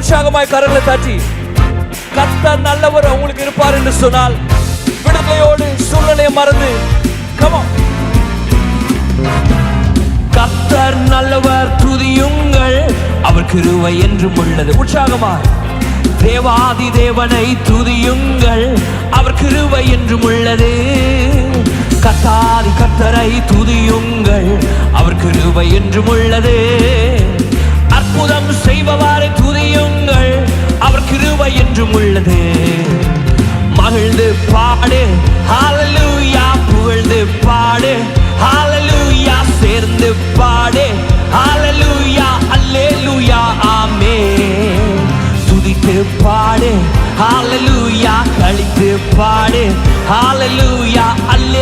உற்சாகமாய் கரங்களை தாட்டி கர்த்தர் நல்லவர் அவங்களுக்கு இருப்பார் என்று சொன்னால் விடுதலையோடு சூழ்நிலையை மறந்து கமோ கத்தர் நல்லவர் துதியுங்கள். அவர் கிருவை என்றும் உள்ளது. உற்சாகமாய் தேவாதி தேவனை துதியுங்கள். அவர் கிருவை என்றும் உள்ளது. கத்தாதி கத்தரை துதியுங்கள். அவர் கிருவை என்றும் உள்ளது. அற்புதம் துதியுங்கள். அவர் கிருபை என்றும் உள்ளது. மகிழ்ந்து பாடு. ஹாலலூயா புகழ்ந்து பாடு. ஹாலலூயா சேர்ந்து பாடு. ஹalleluya அல்லேலூயா ஆமே துதித்து பாடு. ஹாலலூயா கழித்து பாடு. ஹாலலூயா அல்லே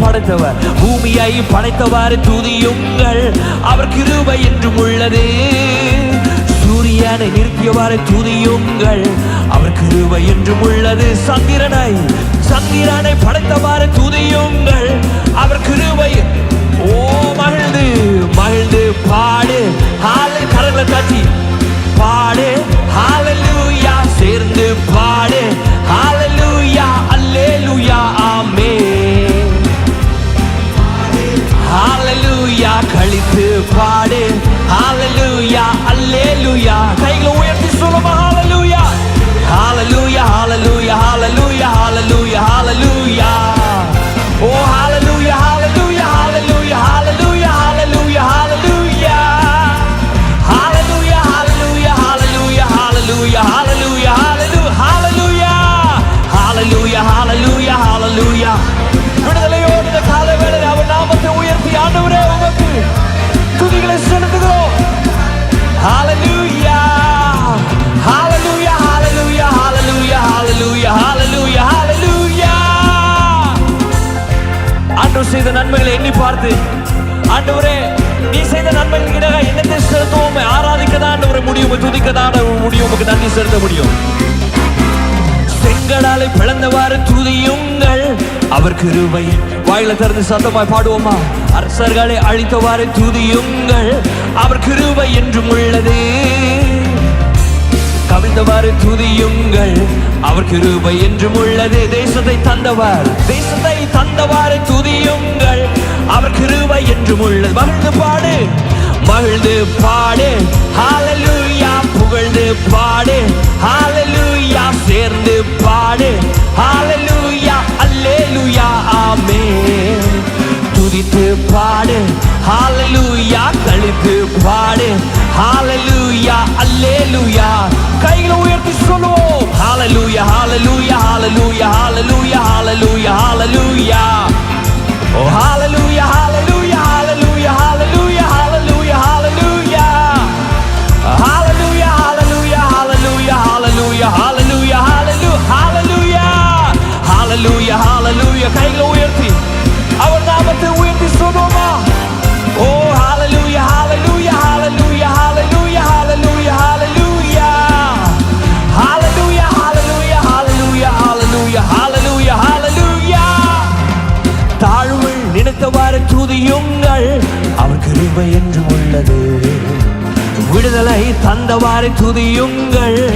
படைத்தவர். பூமியை படைத்தவாறு துதியுங்கள். அவர் கிருபை என்றும் உள்ளது. சூரியனை நிறுத்தியவாறு துதியுங்கள். அவர் கிருபை என்றும் உள்ளது. சந்திரனை சந்திரனை படைத்தவாறு துதியுங்கள். அவர் கிருபை ஓ மகிழ்ந்து மகிழ்ந்து பாடு. ஹாலை கரங்களை காட்சி கழித்து பாடு ஹாலலூயா அல்லேலூயா கைகளை உயர்த்தி சொல்லுமா ஹாலலூயா ஹாலலூயா ஹாலலூயா ஹாலலூயா ஹாலலூயா ஹாலலூயா ஓ ஹாலலூயா ஹாலலூயா ஹாலலூயா ஹாலலூயா ஹாலலூயா ஹாலலூயா ஹாலலூயா ஹாலலூயா ஹாலலூயா ஹாலலூயா ஹாலலூயா துதிகளை செலுத்துகிறோம். ஹalleluya ஹalleluya ஹalleluya ஹalleluya ஹalleluya ஹalleluya ஹalleluya ஆண்டவர் செய்த நன்மைகளை எண்ணி பார்த்து ஆண்டவரே நீ செய்த நன்மைகள் இடாக என்னத்தை செலுத்துவோம்? ஆராதிக்க தான் ஆண்டவரை முடியும் துதிக்க தான் முடியும் உமக்கு நன்றி செலுத்த முடியும். செங்கடாலை பிளந்தவாறு துதியும் அவர் கிருவை வாயில திறந்து சத்தமாய் பாடுவோமா? அரசர்களை அழித்தவாறு துதியுங்கள். அவர் கிருவை என்றும் உள்ளது. கவிழ்ந்தவாறு துதியுங்கள். அவர் கிருபை என்றும் உள்ளது. தேசத்தை தந்தவர் தேசத்தை தந்தவாறு துதியுங்கள். அவர் கிருபை என்றும் உள்ளது. மகிழ்ந்து பாடு மகிழ்ந்து பாடு. ஹாலலூயா புகழ்ந்து பாடு. ஹாலலூயா சேர்ந்து பாடு. ஹாலலூயா கிருபை என்று உள்ளது. விடுதலை தந்தவாறு துதியுங்கள்.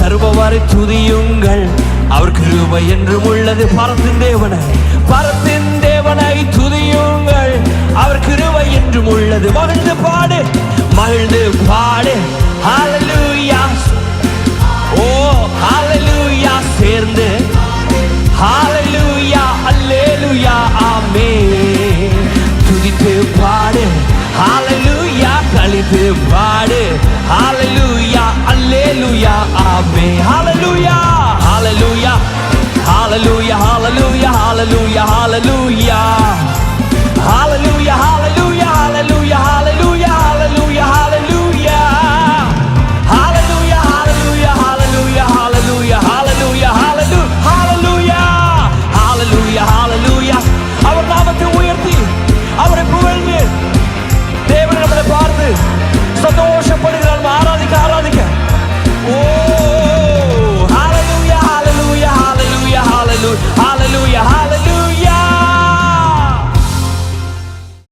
தருபவாறு துதியுங்கள். அவர் கிருபை என்றும் உள்ளது. பரத்தின் தேவனை பரத்தின் தேவனை துதியுங்கள். அவர் கிருபை என்றும் உள்ளது. மகிழ்ந்து பாடு மகிழ்ந்து பாடு. ஹalleluya பாடு ஹalleluya கழித்து பாடு ஹalleluya ஹalleluya ஆமே ஹalleluya ஹalleluya ஹalleluya ஹalleluya ஹalleluya ஹalleluya